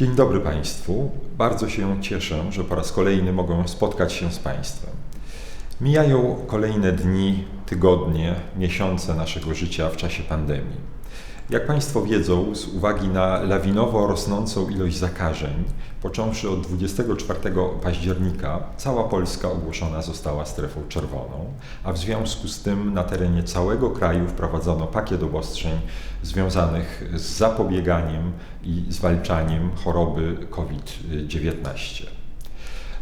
Dzień dobry Państwu. Bardzo się cieszę, że po raz kolejny mogę spotkać się z Państwem. Mijają kolejne dni, tygodnie, miesiące naszego życia w czasie pandemii. Jak Państwo wiedzą, z uwagi na lawinowo rosnącą ilość zakażeń, począwszy od 24 października, cała Polska ogłoszona została strefą czerwoną, a w związku z tym na terenie całego kraju wprowadzono pakiet obostrzeń związanych z zapobieganiem i zwalczaniem choroby COVID-19.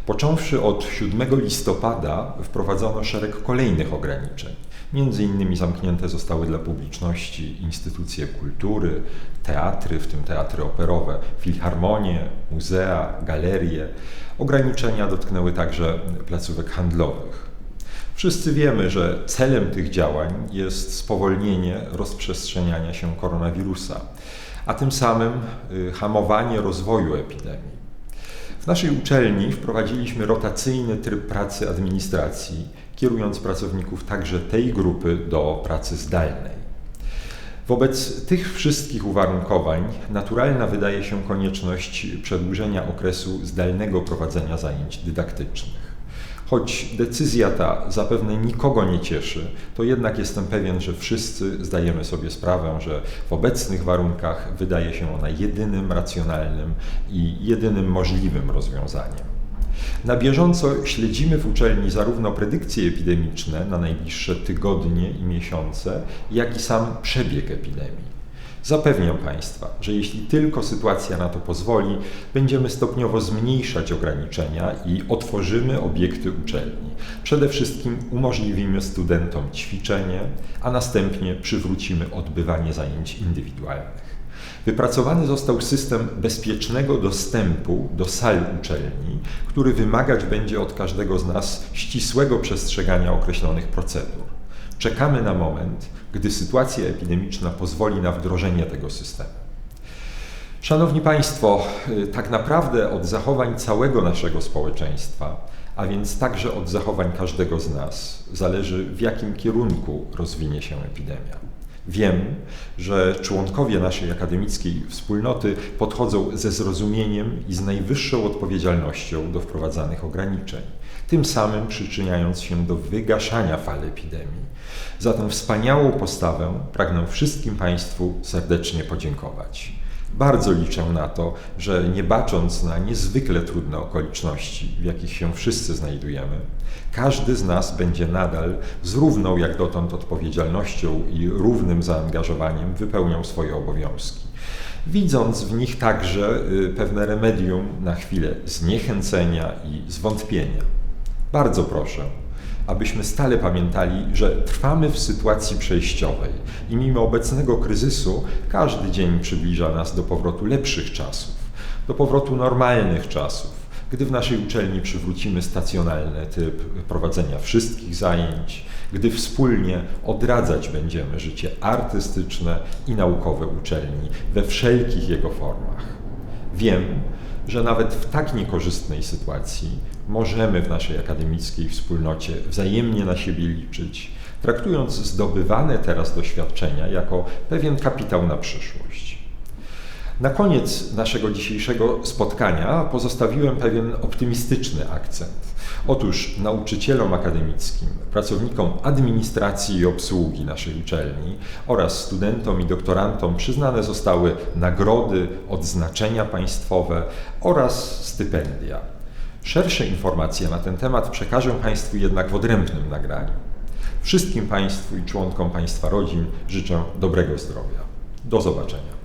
Począwszy od 7 listopada wprowadzono szereg kolejnych ograniczeń. Między innymi zamknięte zostały dla publiczności instytucje kultury, teatry, w tym teatry operowe, filharmonie, muzea, galerie. Ograniczenia dotknęły także placówek handlowych. Wszyscy wiemy, że celem tych działań jest spowolnienie rozprzestrzeniania się koronawirusa, a tym samym y, hamowanie rozwoju epidemii. W naszej uczelni wprowadziliśmy rotacyjny tryb pracy administracji, kierując pracowników także tej grupy do pracy zdalnej. Wobec tych wszystkich uwarunkowań naturalna wydaje się konieczność przedłużenia okresu zdalnego prowadzenia zajęć dydaktycznych. Choć decyzja ta zapewne nikogo nie cieszy, to jednak jestem pewien, że wszyscy zdajemy sobie sprawę, że w obecnych warunkach wydaje się ona jedynym racjonalnym i jedynym możliwym rozwiązaniem. Na bieżąco śledzimy w uczelni zarówno predykcje epidemiczne na najbliższe tygodnie i miesiące, jak i sam przebieg epidemii. Zapewniam Państwa, że jeśli tylko sytuacja na to pozwoli, będziemy stopniowo zmniejszać ograniczenia i otworzymy obiekty uczelni. Przede wszystkim umożliwimy studentom ćwiczenie, a następnie przywrócimy odbywanie zajęć indywidualnych. Wypracowany został system bezpiecznego dostępu do sal uczelni, który wymagać będzie od każdego z nas ścisłego przestrzegania określonych procedur. Czekamy na moment, gdy sytuacja epidemiczna pozwoli na wdrożenie tego systemu. Szanowni Państwo, y, tak naprawdę od zachowań całego naszego społeczeństwa, a więc także od zachowań każdego z nas, zależy w jakim kierunku rozwinie się epidemia. Wiem, że członkowie naszej akademickiej wspólnoty podchodzą ze zrozumieniem i z najwyższą odpowiedzialnością do wprowadzanych ograniczeń, tym samym przyczyniając się do wygaszania fal epidemii. Za tę wspaniałą postawę pragnę wszystkim Państwu serdecznie podziękować. Bardzo liczę na to, że nie bacząc na niezwykle trudne okoliczności, w jakich się wszyscy znajdujemy, każdy z nas będzie nadal z równą jak dotąd odpowiedzialnością i równym zaangażowaniem wypełniał swoje obowiązki, widząc w nich także y, pewne remedium na chwilę zniechęcenia i zwątpienia. Bardzo proszę, abyśmy stale pamiętali, że trwamy w sytuacji przejściowej i mimo obecnego kryzysu każdy dzień przybliża nas do powrotu lepszych czasów, do powrotu normalnych czasów, gdy w naszej uczelni przywrócimy stacjonalny typ prowadzenia wszystkich zajęć, gdy wspólnie odradzać będziemy życie artystyczne i naukowe uczelni we wszelkich jego formach. Wiem, że nawet w tak niekorzystnej sytuacji możemy w naszej akademickiej wspólnocie wzajemnie na siebie liczyć, traktując zdobywane teraz doświadczenia jako pewien kapitał na przyszłość. Na koniec naszego dzisiejszego spotkania pozostawiłem pewien optymistyczny akcent. Otóż nauczycielom akademickim, pracownikom administracji i obsługi naszej uczelni oraz studentom i doktorantom przyznane zostały nagrody, odznaczenia państwowe oraz stypendia. Szersze informacje na ten temat przekażę Państwu jednak w odrębnym nagraniu. Wszystkim Państwu i członkom Państwa rodzin życzę dobrego zdrowia. Do zobaczenia.